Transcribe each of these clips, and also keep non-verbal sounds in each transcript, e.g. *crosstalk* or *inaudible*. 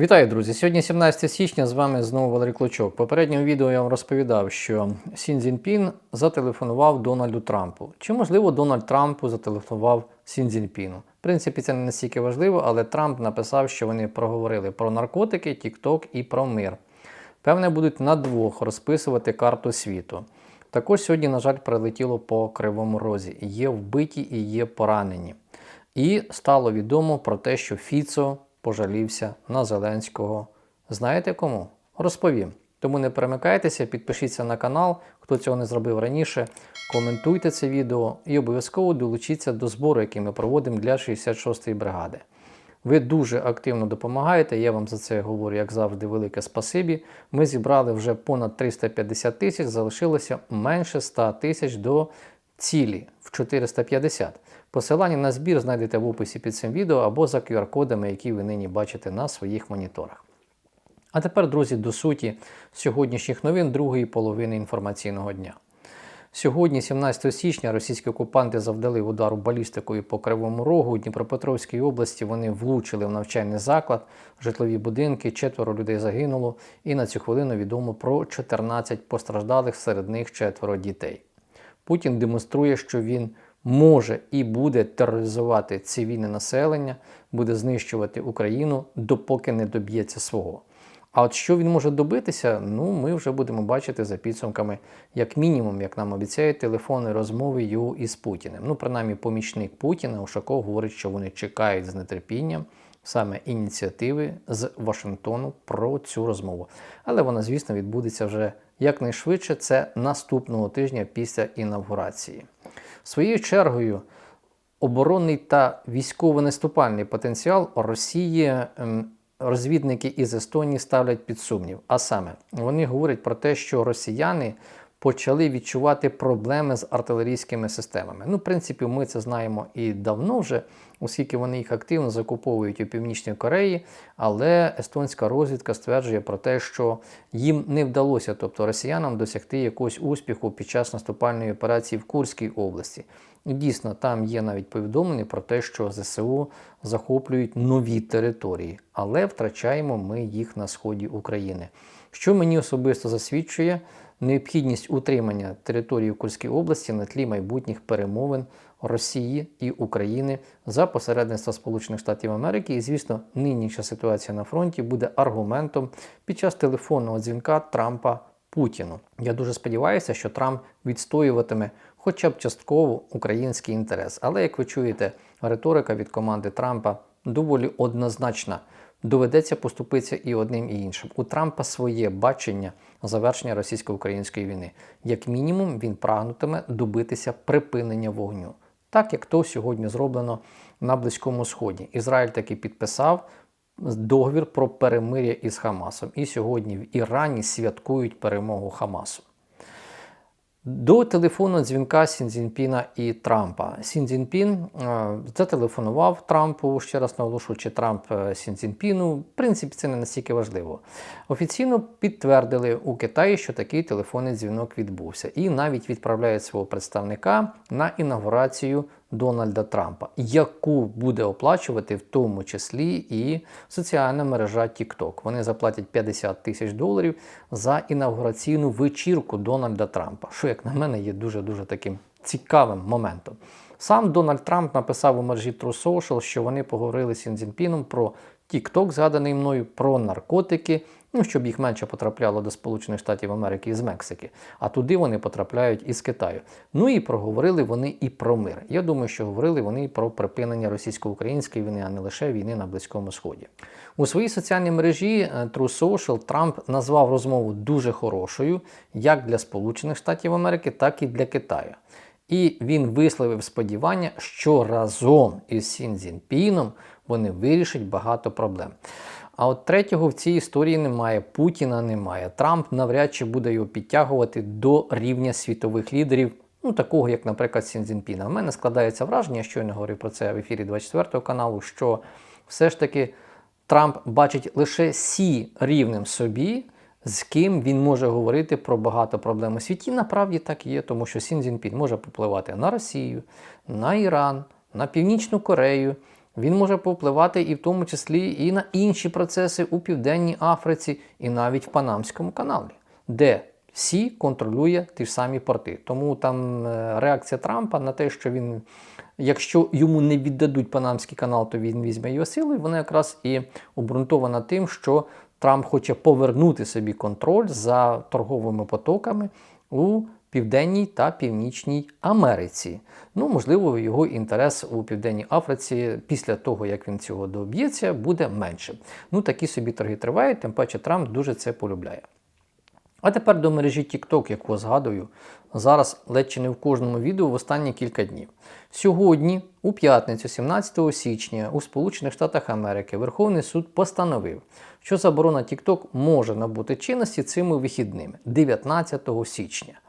Вітаю, друзі! Сьогодні 17 січня, з вами знову Валерій Клочок. Попередньому відео я вам розповідав, що Сін Цзіньпін зателефонував Дональду Трампу. Чи можливо Дональд Трампу зателефонував Сін Цзіньпіну? В принципі, це не настільки важливо, але Трамп написав, що вони проговорили про наркотики, Тік-Ток і про мир. Певне, будуть на двох розписувати карту світу. Також сьогодні, на жаль, прилетіло по кривому розі. Є вбиті і є поранені. І стало відомо про те, що Фіцо пожалівся на Зеленського. Знаєте кому? Розповім. Тому не перемикайтеся, підпишіться на канал, хто цього не зробив раніше. Коментуйте це відео і обов'язково долучіться до збору, який ми проводимо для 66-ї бригади. Ви дуже активно допомагаєте. Я вам за це говорю, як завжди, велике спасибі. Ми зібрали вже понад 350 тисяч, залишилося менше 100 тисяч до цілі в 450. Посилання на збір знайдете в описі під цим відео або за QR-кодами, які ви нині бачите на своїх моніторах. А тепер, друзі, до суті сьогоднішніх новин другої половини інформаційного дня. Сьогодні, 17 січня, російські окупанти завдали удару балістикою по Кривому Рогу у Дніпропетровській області. Вони влучили в навчальний заклад, житлові будинки, четверо людей загинуло, і на цю хвилину відомо про 14 постраждалих, серед них четверо дітей. Путін демонструє, що він може і буде тероризувати цивільне населення, буде знищувати Україну, допоки не доб'ється свого. А от що він може добитися, ну ми вже будемо бачити за підсумками, як мінімум, як нам обіцяють телефонні розмови його із Путіним. Ну, принаймні, помічник Путіна Ушаков говорить, що вони чекають з нетерпінням саме ініціативи з Вашингтону про цю розмову. Але вона, звісно, відбудеться вже якнайшвидше. Це наступного тижня після інавгурації. Своєю чергою. Оборонний та військово-наступальний потенціал Росії ем, розвідники із Естонії ставлять під сумнів. А саме, вони говорять про те, що росіяни почали відчувати проблеми з артилерійськими системами. Ну, в принципі, ми це знаємо і давно вже, оскільки вони їх активно закуповують у Північній Кореї, але естонська розвідка стверджує про те, що їм не вдалося, тобто росіянам, досягти якогось успіху під час наступальної операції в Курській області. Дійсно, там є навіть повідомлення про те, що ЗСУ захоплюють нові території, але втрачаємо ми їх на сході України. Що мені особисто засвідчує необхідність утримання території Курській області на тлі майбутніх перемовин Росії і України за посередництва Сполучених Штатів Америки. І, звісно, нинішня ситуація на фронті буде аргументом під час телефонного дзвінка Трампа Путіну. Я дуже сподіваюся, що Трамп відстоюватиме хоча б частково український інтерес. Але, як ви чуєте, риторика від команди Трампа доволі однозначна. Доведеться поступитися і одним, і іншим. У Трампа своє бачення завершення російсько-української війни. Як мінімум, він прагнутиме добитися припинення вогню, так як то сьогодні зроблено на Близькому Сході. Ізраїль таки підписав договір про перемир'я із Хамасом. І сьогодні в Ірані святкують перемогу Хамасу. До телефонного дзвінка Сінзінпіна і Трампа. Сінзінпін е, зателефонував Трампу, ще раз наголошую, чи Трамп е, Сінзінпіну. В принципі, це не настільки важливо. Офіційно підтвердили у Китаї, що такий телефонний дзвінок відбувся, і навіть відправляють свого представника на інаугурацію Дональда Трампа, яку буде оплачувати в тому числі і соціальна мережа TikTok. Вони заплатять 50 тисяч доларів за інаугураційну вечірку Дональда Трампа, що, як на мене, є дуже-дуже таким цікавим моментом. Сам Дональд Трамп написав у мережі True Social, що вони поговорили з Сінзінпіном про TikTok, згаданий мною, про наркотики, ну, щоб їх менше потрапляло до Сполучених Штатів Америки і з Мексики, а туди вони потрапляють із Китаю. Ну і проговорили вони і про мир. Я думаю, що говорили вони і про припинення російсько-української війни, а не лише війни на Близькому Сході. У своїй соціальній мережі е, True Social Трамп назвав розмову дуже хорошою як для Сполучених Штатів Америки, так і для Китаю. І він висловив сподівання, що разом із Сін Цзіньпіном вони вирішать багато проблем. А от третього в цій історії немає, Путіна немає. Трамп навряд чи буде його підтягувати до рівня світових лідерів, ну такого, як, наприклад, Сін Цзіньпіна. У мене складається враження, я щойно говорив про це в ефірі 24 каналу, що все ж таки Трамп бачить лише Сі рівнем собі. З ким він може говорити про багато проблем у світі, направді так є, тому що Сін Цзіньпін може попливати на Росію, на Іран, на Північну Корею, Він може повпливати і в тому числі і на інші процеси у Південній Африці, і навіть в Панамському каналі, де всі контролює ті ж самі порти. Тому там е, реакція Трампа на те, що він, якщо йому не віддадуть Панамський канал, то він візьме його силою. Вона якраз і обґрунтована тим, що Трамп хоче повернути собі контроль за торговими потоками у Південній та Північній Америці. Ну, можливо, його інтерес у Південній Африці після того, як він цього доб'ється, буде меншим. Ну, такі собі торги тривають, тим паче Трамп дуже це полюбляє. А тепер до мережі TikTok, яку згадую зараз ледь чи не в кожному відео в останні кілька днів. Сьогодні, у п'ятницю, 17 січня, у Сполучених Штатах Америки Верховний суд постановив, що заборона TikTok може набути чинності цими вихідними 19 січня.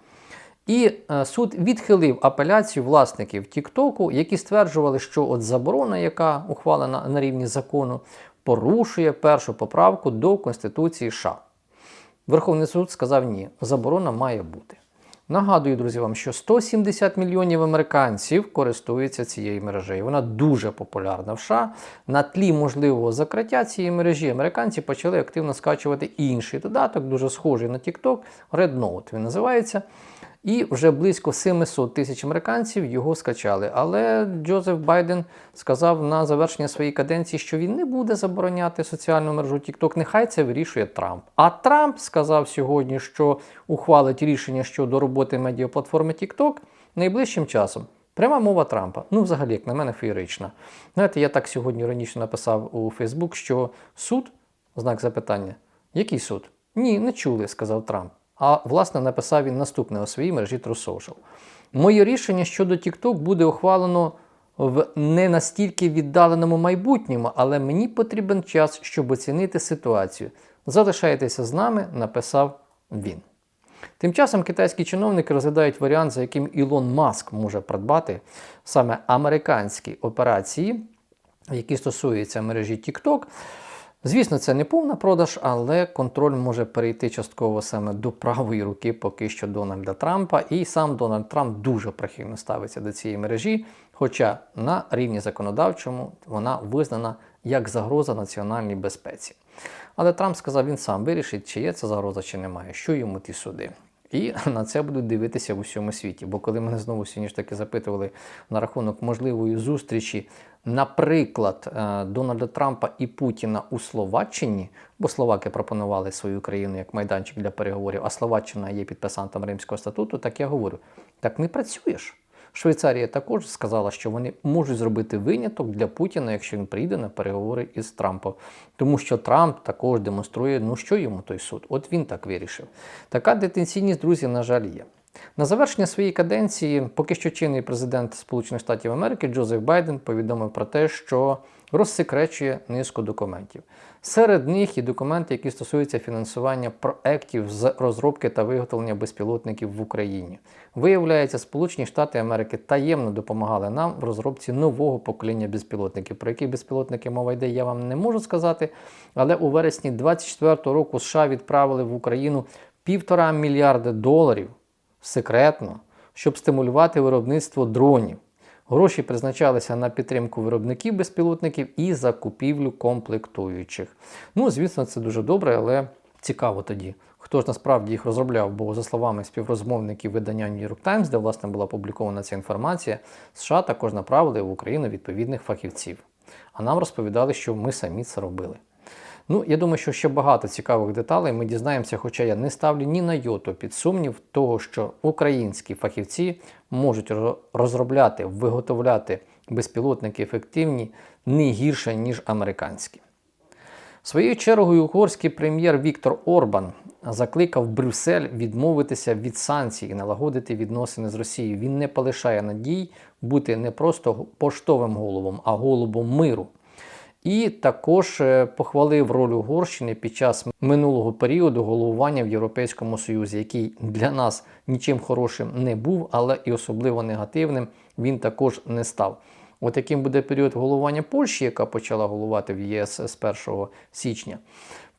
І е, суд відхилив апеляцію власників TikTok, які стверджували, що от заборона, яка ухвалена на рівні закону, порушує першу поправку до Конституції США. Верховний суд сказав ні, заборона має бути. Нагадую, друзі, вам, що 170 мільйонів американців користуються цією мережею. Вона дуже популярна в США. На тлі можливого закриття цієї мережі американці почали активно скачувати інший додаток, дуже схожий на TikTok, Red Note він називається. І вже близько 700 тисяч американців його скачали. Але Джозеф Байден сказав на завершення своєї каденції, що він не буде забороняти соціальну мережу TikTok. Нехай це вирішує Трамп. А Трамп сказав сьогодні, що ухвалить рішення щодо роботи медіаплатформи TikTok найближчим часом. Пряма мова Трампа. Ну, взагалі, як на мене, феєрична. Знаєте, я так сьогодні раніше написав у Фейсбук, що суд, знак запитання, який суд? Ні, не чули, сказав Трамп. А власне написав він наступне у своїй мережі True Social. Моє рішення щодо TikTok буде ухвалено в не настільки віддаленому майбутньому, але мені потрібен час, щоб оцінити ситуацію. Залишайтеся з нами, написав він. Тим часом китайські чиновники розглядають варіант, за яким Ілон Маск може придбати саме американські операції, які стосуються мережі TikTok. Звісно, це не повна продаж, але контроль може перейти частково саме до правої руки поки що Дональда Трампа. І сам Дональд Трамп дуже прихильно ставиться до цієї мережі, хоча на рівні законодавчому вона визнана як загроза національній безпеці. Але Трамп сказав, він сам вирішить, чи є це загроза, чи немає, що йому ті суди. І *laughs* на це будуть дивитися в усьому світі. Бо коли мене знову сьогодні ж таки запитували на рахунок можливої зустрічі, наприклад, е, Дональда Трампа і Путіна у Словаччині, бо Словаки пропонували свою країну як майданчик для переговорів, а Словаччина є підписантом Римського статуту, так я говорю: так не працюєш. Швейцарія також сказала, що вони можуть зробити виняток для Путіна, якщо він прийде на переговори із Трампом. Тому що Трамп також демонструє, ну що йому той суд. От він так вирішив. Така детенційність, друзі, на жаль, є. На завершення своєї каденції, поки що чинний президент Сполучених Штатів Америки Джозеф Байден повідомив про те, що розсекречує низку документів. Серед них і документи, які стосуються фінансування проєктів з розробки та виготовлення безпілотників в Україні. Виявляється, Сполучені Штати Америки таємно допомагали нам в розробці нового покоління безпілотників. Про які безпілотники мова йде, я вам не можу сказати. Але у вересні 2024 року США відправили в Україну півтора мільярда доларів секретно, щоб стимулювати виробництво дронів. Гроші призначалися на підтримку виробників безпілотників і закупівлю комплектуючих. Ну, звісно, це дуже добре, але цікаво тоді, хто ж насправді їх розробляв, бо, за словами співрозмовників видання New York Times, де власне була опублікована ця інформація, США також направили в Україну відповідних фахівців. А нам розповідали, що ми самі це робили. Ну, я думаю, що ще багато цікавих деталей ми дізнаємося, хоча я не ставлю ні на йоту під сумнів того, що українські фахівці можуть розробляти, виготовляти безпілотники ефективні не гірше, ніж американські. Своєю чергою угорський прем'єр Віктор Орбан закликав Брюссель відмовитися від санкцій і налагодити відносини з Росією. Він не полишає надій бути не просто поштовим головом, а голубом миру. І також е, похвалив роль Угорщини під час минулого періоду головування в Європейському Союзі, який для нас нічим хорошим не був, але і особливо негативним він також не став. От яким буде період головування Польщі, яка почала головувати в ЄС з 1 січня.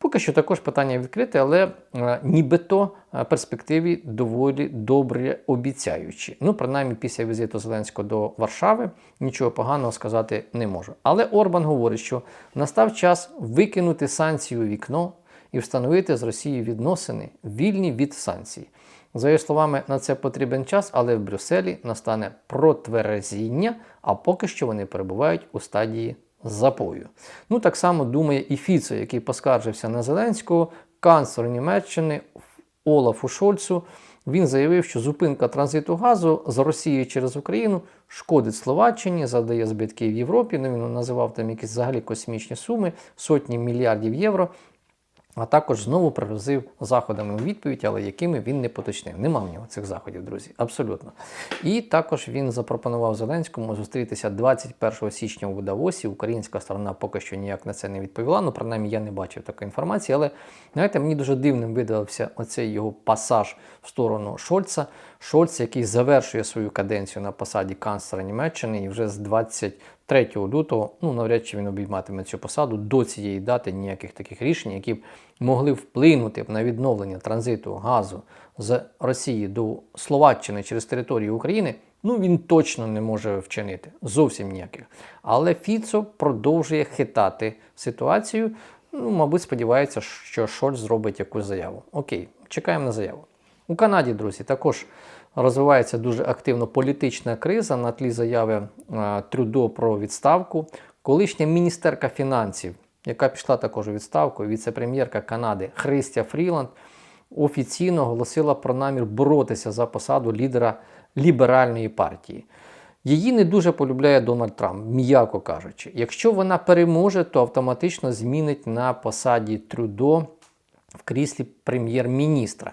Поки що також питання відкрите, але е, нібито е, перспективі доволі добре обіцяючі. Ну, принаймні, після візиту Зеленського до Варшави нічого поганого сказати не можу. Але Орбан говорить, що настав час викинути санкції у вікно і встановити з Росією відносини вільні від санкцій. За його словами, на це потрібен час, але в Брюсселі настане протверезіння, а поки що вони перебувають у стадії запою. Ну так само думає і Фіцо, який поскаржився на Зеленського, канцлер Німеччини Олафу Шольцу. Він заявив, що зупинка транзиту газу з Росії через Україну шкодить Словаччині, завдає збитки в Європі. Ну, він називав там якісь взагалі космічні суми, сотні мільярдів євро. А також знову пригрозив заходами у відповідь, але якими він не поточнив. Нема в нього цих заходів, друзі, абсолютно. І також він запропонував Зеленському зустрітися 21 січня у Давосі. Українська сторона поки що ніяк на це не відповіла. Ну, принаймні, я не бачив такої інформації. Але знаєте, мені дуже дивним видався оцей його пасаж в сторону Шольца. Шольц, який завершує свою каденцію на посаді канцлера Німеччини, і вже з 23 лютого, ну навряд чи він обійматиме цю посаду до цієї дати ніяких таких рішень, які б могли вплинути на відновлення транзиту газу з Росії до Словаччини через територію України. Ну він точно не може вчинити зовсім ніяких. Але Фіцо продовжує хитати ситуацію. Ну, мабуть, сподівається, що Шольц зробить якусь заяву. Окей, чекаємо на заяву. У Канаді, друзі, також розвивається дуже активно політична криза на тлі заяви е, Трюдо про відставку. Колишня міністерка фінансів, яка пішла також у відставку, віце-прем'єрка Канади Христя Фріланд, офіційно оголосила про намір боротися за посаду лідера ліберальної партії. Її не дуже полюбляє Дональд Трамп, м'яко кажучи. Якщо вона переможе, то автоматично змінить на посаді Трюдо в кріслі прем'єр-міністра.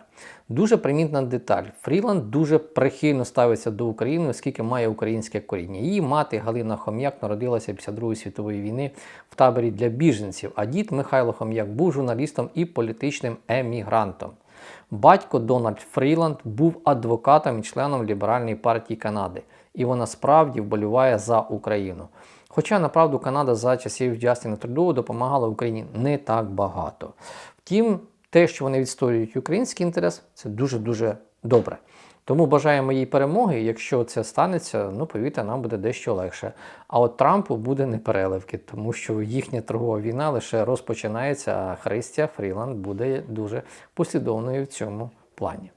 Дуже примітна деталь. Фріланд дуже прихильно ставиться до України, оскільки має українське коріння. Її мати Галина Хом'як народилася після Другої світової війни в таборі для біженців, а дід Михайло Хом'як був журналістом і політичним емігрантом. Батько Дональд Фріланд був адвокатом і членом Ліберальної партії Канади, і вона справді вболіває за Україну. Хоча, направду, Канада за часів Джастіна Трудоу допомагала Україні не так багато. Втім, те, що вони відстоюють український інтерес, це дуже-дуже добре. Тому бажаємо їй перемоги. Якщо це станеться, ну повірте, нам буде дещо легше. А от Трампу буде непереливки, тому що їхня торгова війна лише розпочинається, а Христя Фріланд буде дуже послідовною в цьому плані.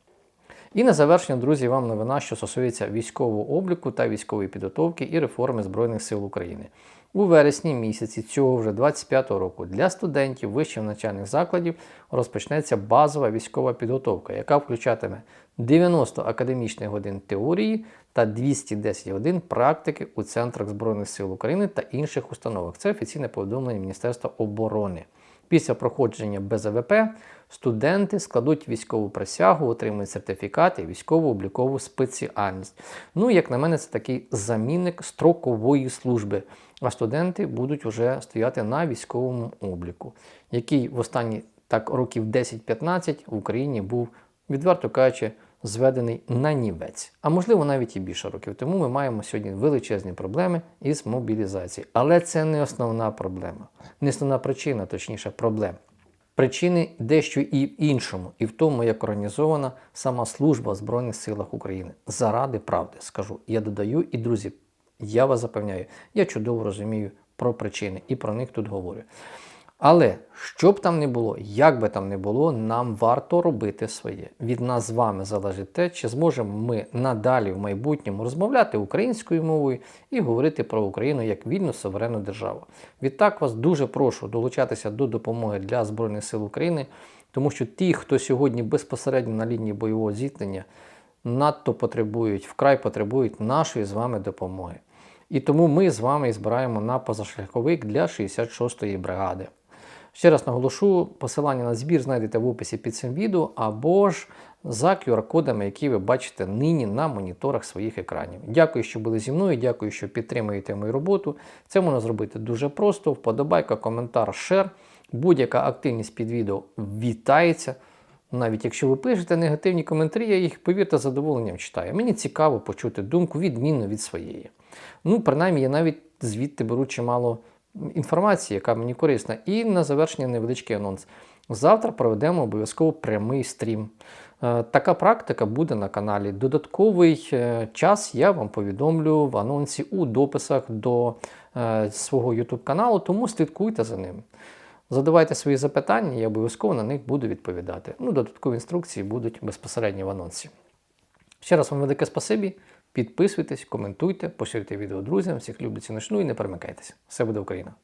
І на завершення, друзі, вам новина, що стосується військового обліку та військової підготовки і реформи Збройних сил України. У вересні місяці цього вже 25-го року для студентів вищих навчальних закладів розпочнеться базова військова підготовка, яка включатиме 90 академічних годин теорії та 210 годин практики у центрах Збройних сил України та інших установах. Це офіційне повідомлення Міністерства оборони. Після проходження БЗВП студенти складуть військову присягу, отримують сертифікат і військово-облікову спеціальність. Ну, як на мене, це такий замінник строкової служби. А студенти будуть вже стояти на військовому обліку, який в останні так років 10-15 в Україні був, відверто кажучи, зведений на нівець. А можливо навіть і більше років. Тому ми маємо сьогодні величезні проблеми із мобілізацією. Але це не основна проблема, не основна причина, точніше, проблем. Причини дещо і в іншому, і в тому, як організована сама служба в Збройних силах України. Заради правди скажу. Я додаю, і друзі, я вас запевняю, я чудово розумію про причини і про них тут говорю. Але що б там не було, як би там не було, нам варто робити своє. Від нас з вами залежить те, чи зможемо ми надалі в майбутньому розмовляти українською мовою і говорити про Україну як вільну суверенну державу. Відтак вас дуже прошу долучатися до допомоги для Збройних сил України, тому що ті, хто сьогодні безпосередньо на лінії бойового зіткнення, надто потребують, вкрай потребують нашої з вами допомоги. І тому ми з вами збираємо на позашляховик для 66-ї бригади. Ще раз наголошу, посилання на збір знайдете в описі під цим відео або ж за QR-кодами, які ви бачите нині на моніторах своїх екранів. Дякую, що були зі мною, дякую, що підтримуєте мою роботу. Це можна зробити дуже просто. Вподобайка, коментар, шер. Будь-яка активність під відео вітається. Навіть якщо ви пишете негативні коментарі, я їх, повірте, задоволенням читаю. Мені цікаво почути думку відмінну від своєї. Ну, принаймні, я навіть звідти беру чимало інформації, яка мені корисна. І на завершення невеличкий анонс. Завтра проведемо обов'язково прямий стрім. Е, Така практика буде на каналі. Додатковий е, час я вам повідомлю в анонсі у дописах до е, свого YouTube каналу, тому слідкуйте за ним. Задавайте свої запитання, я обов'язково на них буду відповідати. Ну, додаткові інструкції будуть безпосередньо в анонсі. Ще раз вам велике спасибі. Підписуйтесь, коментуйте, поширюйте відео друзям. Всіх люблю, ціночну і не перемикайтеся. Все буде Україна!